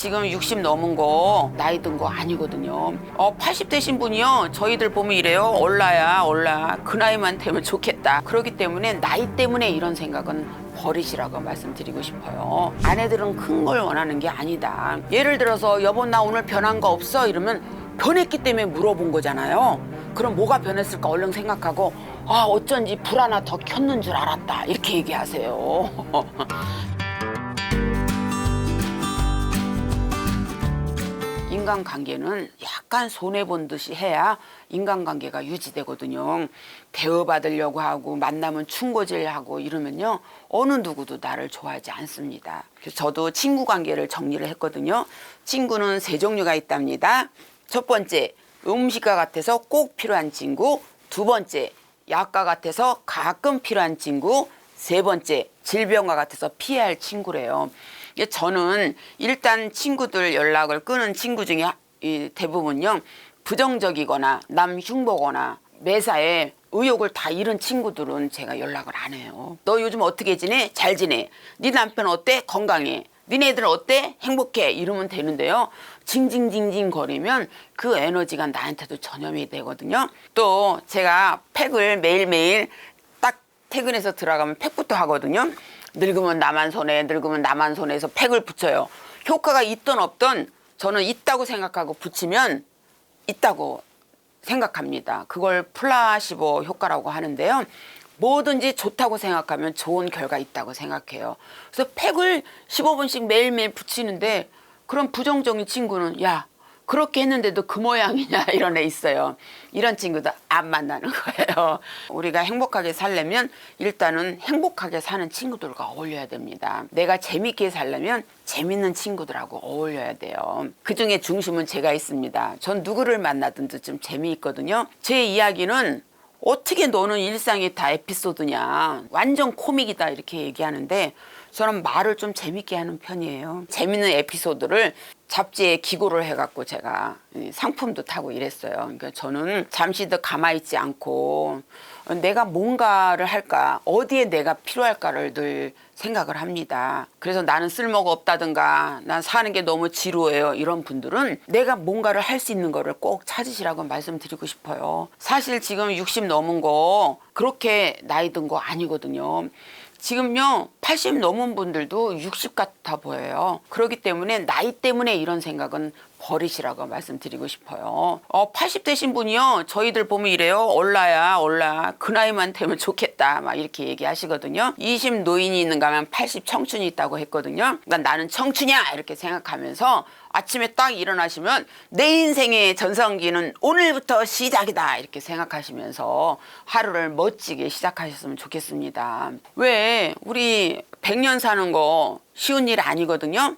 지금 60 넘은 거 나이 든 거 아니거든요. 어, 80 되신 분이요. 저희들 보면 이래요. 올라야 올라. 그 나이만 되면 좋겠다. 그렇기 때문에 나이 때문에 이런 생각은 버리시라고 말씀드리고 싶어요. 아내들은 큰 걸 원하는 게 아니다. 예를 들어서 여보 나 오늘 변한 거 없어 이러면 변했기 때문에 물어본 거잖아요. 그럼 뭐가 변했을까 얼른 생각하고 아 어쩐지 불 하나 더 켰는 줄 알았다 이렇게 얘기하세요. 인간관계는 약간 손해본 듯이 해야 인간관계가 유지되거든요. 대우받으려고 하고 만나면 충고질하고 이러면요. 어느 누구도 나를 좋아하지 않습니다. 저도 친구 관계를 정리를 했거든요. 친구는 세 종류가 있답니다. 첫 번째, 음식과 같아서 꼭 필요한 친구. 두 번째, 약과 같아서 가끔 필요한 친구. 세 번째, 질병과 같아서 피해야 할 친구래요. 저는 일단 친구들 연락을 끊은 친구 중에 하- 이 대부분요 부정적이거나 남 흉보거나 매사에 의욕을 다 잃은 친구들은 제가 연락을 안 해요. 너 요즘 어떻게 지내? 잘 지내. 네 남편 어때? 건강해. 니네들 어때? 행복해. 이러면 되는데요. 징징징징 거리면 그 에너지가 나한테도 전염이 되거든요. 또 제가 팩을 매일매일 딱 퇴근해서 들어가면 팩부터 하거든요. 늙으면 나만 손에, 늙으면 나만 손에서 팩을 붙여요. 효과가 있든 없든 저는 있다고 생각하고 붙이면 있다고 생각합니다. 그걸 플라시보 효과라고 하는데요. 뭐든지 좋다고 생각하면 좋은 결과 있다고 생각해요. 그래서 팩을 15분씩 매일매일 붙이는데 그런 부정적인 친구는 야 그렇게 했는데도 그 모양이냐 이런 애 있어요. 이런 친구도 안 만나는 거예요. 우리가 행복하게 살려면 일단은 행복하게 사는 친구들과 어울려야 됩니다. 내가 재밌게 살려면 재밌는 친구들하고 어울려야 돼요. 그 중에 중심은 제가 있습니다. 전 누구를 만나든지 좀 재미있거든요. 제 이야기는 어떻게 너는 일상이 다 에피소드냐. 완전 코믹이다. 이렇게 얘기하는데 저는 말을 좀 재밌게 하는 편이에요. 재밌는 에피소드를 잡지에 기고를 해갖고 제가 이 상품도 타고 이랬어요. 그러니까 저는 잠시도 가만히 있지 않고 내가 뭔가를 할까, 어디에 내가 필요할까를 늘 생각을 합니다. 그래서 나는 쓸모가 없다든가, 난 사는 게 너무 지루해요. 이런 분들은 내가 뭔가를 할 수 있는 거를 꼭 찾으시라고 말씀드리고 싶어요. 사실 지금 60 넘은 거 그렇게 나이 든 거 아니거든요. 지금요 80 넘은 분들도 60 같아 보여요. 그렇기 때문에 나이 때문에 이런 생각은 버리시라고 말씀드리고 싶어요. 어, 80 되신 분이요 저희들 보면 이래요. 올라야 올라 그 나이만 되면 좋겠다 막 이렇게 얘기하시거든요. 20 노인이 있는가 하면 80 청춘이 있다고 했거든요. 난 나는 청춘이야 이렇게 생각하면서 아침에 딱 일어나시면 내 인생의 전성기는 오늘부터 시작이다 이렇게 생각하시면서 하루를 멋지게 시작하셨으면 좋겠습니다. 왜 우리 100년 사는 거 쉬운 일 아니거든요.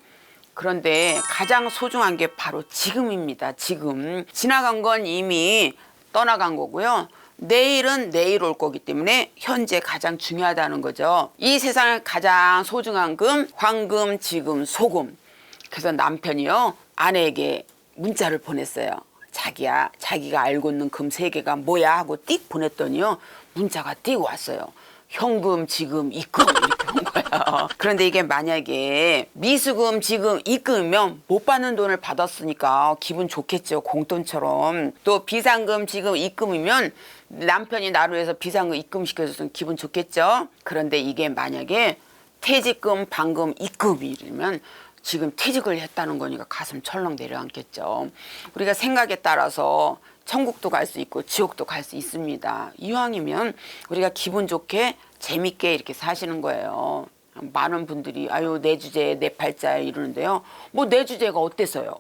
그런데 가장 소중한 게 바로 지금입니다. 지금 지나간 건 이미 떠나간 거고요. 내일은 내일 올 거기 때문에 현재 가장 중요하다는 거죠. 이 세상에 가장 소중한 금, 황금, 지금, 소금. 그래서 남편이요 아내에게 문자를 보냈어요. 자기야, 자기가 알고 있는 금 세 개가 뭐야 하고 띡 보냈더니요 문자가 띡 왔어요. 현금, 지금, 입금 이렇게 온 거예요. 그런데 이게 만약에 미수금, 지금, 입금이면 못 받는 돈을 받았으니까 기분 좋겠죠. 공돈처럼. 또 비상금, 지금, 입금이면 남편이 나로 해서 비상금 입금시켜줬으면 기분 좋겠죠. 그런데 이게 만약에 퇴직금, 방금, 입금이면 지금 퇴직을 했다는 거니까 가슴 철렁 내려앉겠죠. 우리가 생각에 따라서 천국도 갈 수 있고 지옥도 갈 수 있습니다. 이왕이면 우리가 기분 좋게 재밌게 이렇게 사시는 거예요. 많은 분들이 아유 내 주제 내 팔자에 이러는데요. 뭐 내 주제가 어때서요?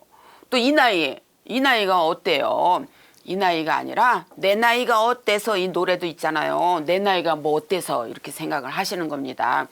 또 이 나이에 이 나이가 어때요? 이 나이가 아니라 내 나이가 어때서 이 노래도 있잖아요. 내 나이가 뭐 어때서 이렇게 생각을 하시는 겁니다.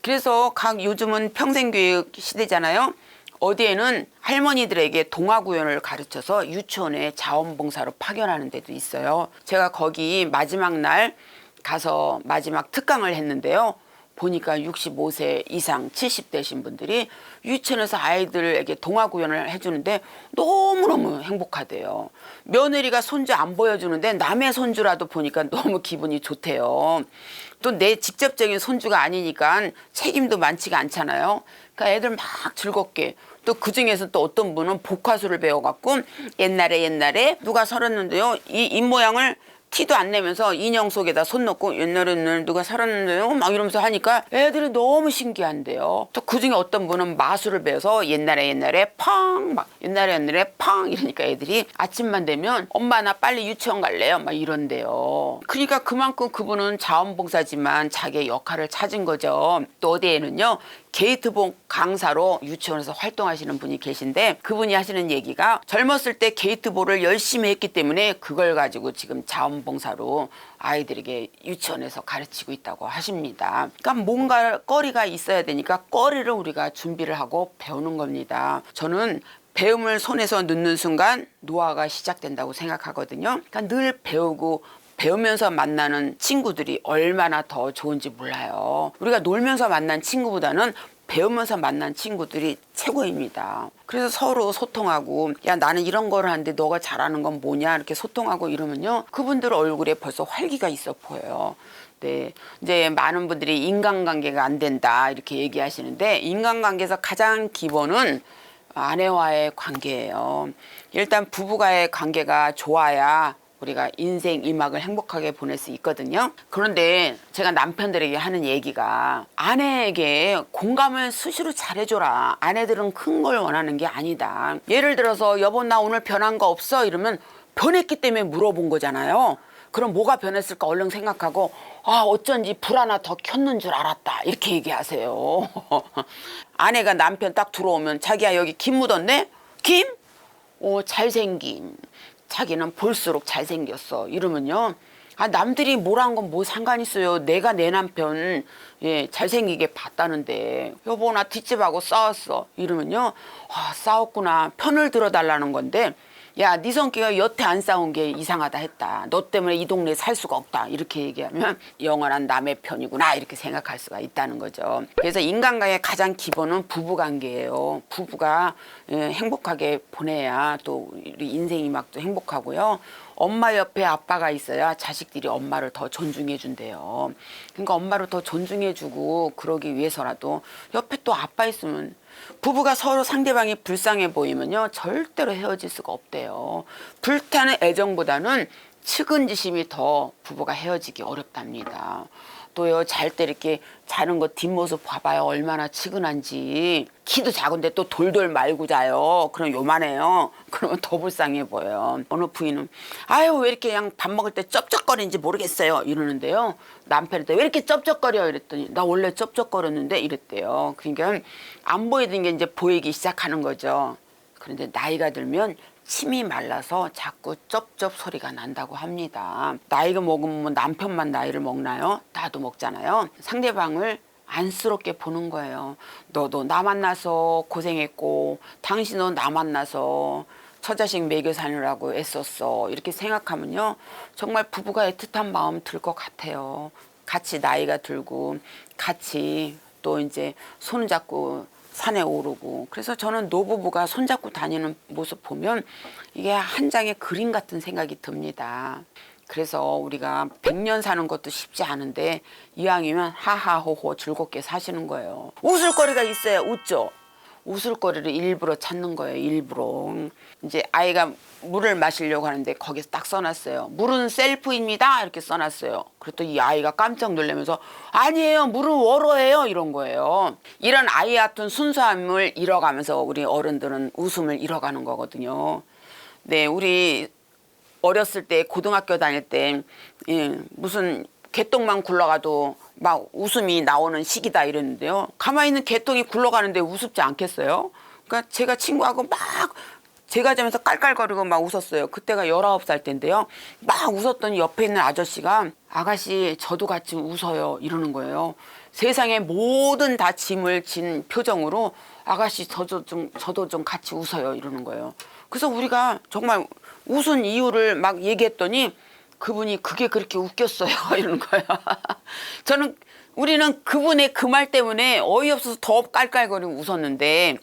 그래서 각 요즘은 평생교육 시대잖아요. 어디에는 할머니들에게 동화 구연을 가르쳐서 유치원에 자원봉사로 파견하는 데도 있어요. 제가 거기 마지막 날 가서 마지막 특강을 했는데요. 보니까 65세 이상 70대신 분들이 유치원에서 아이들에게 동화 구연을 해주는데 너무너무 행복하대요. 며느리가 손주 안 보여주는데 남의 손주라도 보니까 너무 기분이 좋대요. 또 내 직접적인 손주가 아니니까 책임도 많지가 않잖아요. 그러니까 애들 막 즐겁게 또 그 중에서 또 어떤 분은 복화술을 배워갖고 옛날에 옛날에 누가 살았는데요. 이 입모양을 티도 안 내면서 인형 속에다 손 넣고 옛날에는 누가 살았는데요? 막 이러면서 하니까 애들이 너무 신기한데요. 또 그중에 어떤 분은 마술을 배워서 옛날에 옛날에 팡 막 옛날에 옛날에 팡 이러니까 애들이 아침만 되면 엄마 나 빨리 유치원 갈래요? 막 이런대요. 그러니까 그만큼 그분은 자원봉사지만 자기의 역할을 찾은 거죠. 또 어디에는요 게이트복 강사로 유치원에서 활동하시는 분이 계신데 그분이 하시는 얘기가 젊었을 때 게이트볼을 열심히 했기 때문에 그걸 가지고 지금 자원봉사로 아이들에게 유치원에서 가르치고 있다고 하십니다. 그러니까 뭔가 거리가 있어야 되니까 거리를 우리가 준비를 하고 배우는 겁니다. 저는 배움을 손에서 넣는 순간 노화가 시작된다고 생각하거든요. 그러니까 늘 배우고 배우면서 만나는 친구들이 얼마나 더 좋은지 몰라요. 우리가 놀면서 만난 친구보다는 배우면서 만난 친구들이 최고입니다. 그래서 서로 소통하고 야 나는 이런 거를 하는데 너가 잘하는 건 뭐냐 이렇게 소통하고 이러면요 그분들 얼굴에 벌써 활기가 있어 보여요. 네, 이제 많은 분들이 인간관계가 안 된다 이렇게 얘기하시는데 인간관계에서 가장 기본은 아내와의 관계예요. 일단 부부가의 관계가 좋아야 우리가 인생 이막을 행복하게 보낼 수 있거든요. 그런데 제가 남편들에게 하는 얘기가 아내에게 공감을 수시로 잘해줘라. 아내들은 큰 걸 원하는 게 아니다. 예를 들어서 여보 나 오늘 변한 거 없어 이러면 변했기 때문에 물어본 거잖아요. 그럼 뭐가 변했을까 얼른 생각하고 아 어쩐지 불 하나 더 켰는 줄 알았다 이렇게 얘기하세요. 아내가 남편 딱 들어오면 자기야 여기 김 묻었네? 김? 오 잘생김. 자기는 볼수록 잘생겼어. 이러면요. 아 남들이 뭐란 건뭐 상관 있어요. 내가 내 남편 예 잘생기게 봤다는데 여보 나 뒷집하고 싸웠어. 이러면요. 아 싸웠구나. 편을 들어달라는 건데 야, 네 성격이 여태 안 싸운 게 이상하다 했다. 너 때문에 이 동네에 살 수가 없다. 이렇게 얘기하면 영원한 남의 편이구나. 이렇게 생각할 수가 있다는 거죠. 그래서 인간관계의 가장 기본은 부부관계예요. 부부가 예, 행복하게 보내야 또 우리 인생이 막 또 행복하고요. 엄마 옆에 아빠가 있어야 자식들이 엄마를 더 존중해 준대요. 그러니까 엄마를 더 존중해 주고 그러기 위해서라도 옆에 또 아빠 있으면 부부가 서로 상대방이 불쌍해 보이면요 절대로 헤어질 수가 없대요. 불타는 애정보다는 측은지심이 더 부부가 헤어지기 어렵답니다. 또요 잘 때 이렇게 자는 거 뒷모습 봐봐요. 얼마나 측은한지. 키도 작은데 또 돌돌 말고 자요. 그럼 요만해요. 그러면 더 불쌍해 보여요. 어느 부인은 아유 왜 이렇게 그냥 밥 먹을 때 쩝쩝거리는지 모르겠어요. 이러는데요. 남편한테 왜 이렇게 쩝쩝거려? 이랬더니 나 원래 쩝쩝거렸는데? 이랬대요. 그러니까 안 보이던 게 이제 보이기 시작하는 거죠. 그런데 나이가 들면 침이 말라서 자꾸 쩝쩝 소리가 난다고 합니다. 나이가 먹으면 뭐 남편만 나이를 먹나요? 나도 먹잖아요. 상대방을 안쓰럽게 보는 거예요. 너도 나 만나서 고생했고, 당신도 나 만나서 처자식 먹여 사느라고 애썼어. 이렇게 생각하면요. 정말 부부가 애틋한 마음 들 것 같아요. 같이 나이가 들고, 같이 또 이제 손잡고 산에 오르고 그래서 저는 노부부가 손잡고 다니는 모습 보면 이게 한 장의 그림 같은 생각이 듭니다. 그래서 우리가 100년 사는 것도 쉽지 않은데 이왕이면 하하호호 즐겁게 사시는 거예요. 웃을 거리가 있어야 웃죠. 웃을 거리를 일부러 찾는 거예요. 일부러. 이제 아이가 물을 마시려고 하는데 거기서 딱 써놨어요. 물은 셀프입니다. 이렇게 써놨어요. 그랬더니 이 아이가 깜짝 놀라면서 아니에요. 물은 워러예요. 이런 거예요. 이런 아이 같은 순수함을 잃어가면서 우리 어른들은 웃음을 잃어가는 거거든요. 네, 우리 어렸을 때 고등학교 다닐 때 예, 무슨 개똥만 굴러가도 막 웃음이 나오는 시기다 이랬는데요. 가만히 있는 개똥이 굴러가는데 우습지 않겠어요? 그러니까 제가 친구하고 막 제가 자면서 깔깔거리고 막 웃었어요. 그때가 19살 때인데요. 막 웃었더니 옆에 있는 아저씨가 아가씨 저도 같이 웃어요 이러는 거예요. 세상의 모든 다 짐을 진 표정으로 아가씨 저도 좀 저도 좀 같이 웃어요 이러는 거예요. 그래서 우리가 정말 웃은 이유를 막 얘기했더니 그분이 그게 그렇게 웃겼어요 이러는 거예요. 저는 우리는 그분의 그 말 때문에 어이없어서 더 깔깔거리고 웃었는데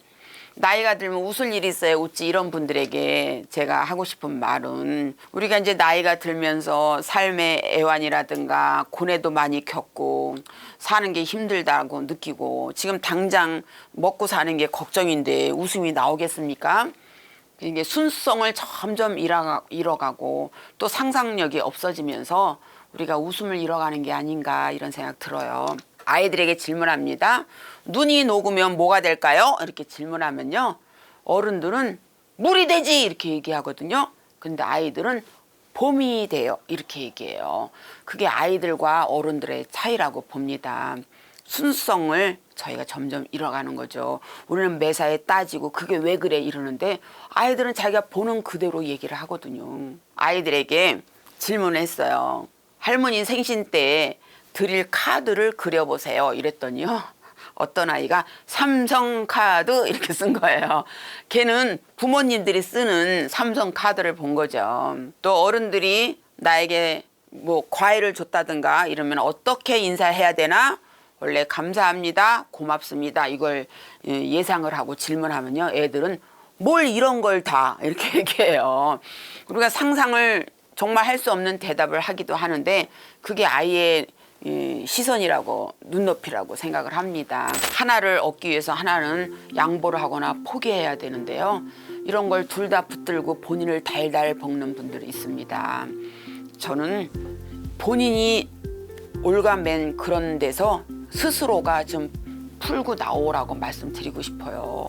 나이가 들면 웃을 일이 있어요. 웃지 이런 분들에게 제가 하고 싶은 말은 우리가 이제 나이가 들면서 삶의 애환이라든가 고뇌도 많이 겪고 사는 게 힘들다고 느끼고 지금 당장 먹고 사는 게 걱정인데 웃음이 나오겠습니까? 이게 순수성을 점점 잃어가, 잃어가고 또 상상력이 없어지면서 우리가 웃음을 잃어가는 게 아닌가 이런 생각 들어요. 아이들에게 질문합니다. 눈이 녹으면 뭐가 될까요? 이렇게 질문하면요. 어른들은 물이 되지 이렇게 얘기하거든요. 근데 아이들은 봄이 돼요. 이렇게 얘기해요. 그게 아이들과 어른들의 차이라고 봅니다. 순수성을 저희가 점점 잃어가는 거죠. 우리는 매사에 따지고 그게 왜 그래 이러는데 아이들은 자기가 보는 그대로 얘기를 하거든요. 아이들에게 질문했어요. 할머니 생신 때 드릴 카드를 그려보세요. 이랬더니요. 어떤 아이가 삼성 카드 이렇게 쓴 거예요. 걔는 부모님들이 쓰는 삼성 카드를 본 거죠. 또 어른들이 나에게 뭐 과일을 줬다든가 이러면 어떻게 인사해야 되나? 원래 감사합니다, 고맙습니다 이걸 예, 예상을 하고 질문하면요, 애들은 뭘 이런 걸 다 이렇게 얘기해요. 우리가 상상을 정말 할 수 없는 대답을 하기도 하는데 그게 아이의 이 시선이라고 눈높이라고 생각을 합니다. 하나를 얻기 위해서 하나는 양보를 하거나 포기해야 되는데요. 이런 걸 둘 다 붙들고 본인을 달달 볶는 분들이 있습니다. 저는 본인이 올가맨 그런 데서 스스로가 좀 풀고 나오라고 말씀드리고 싶어요.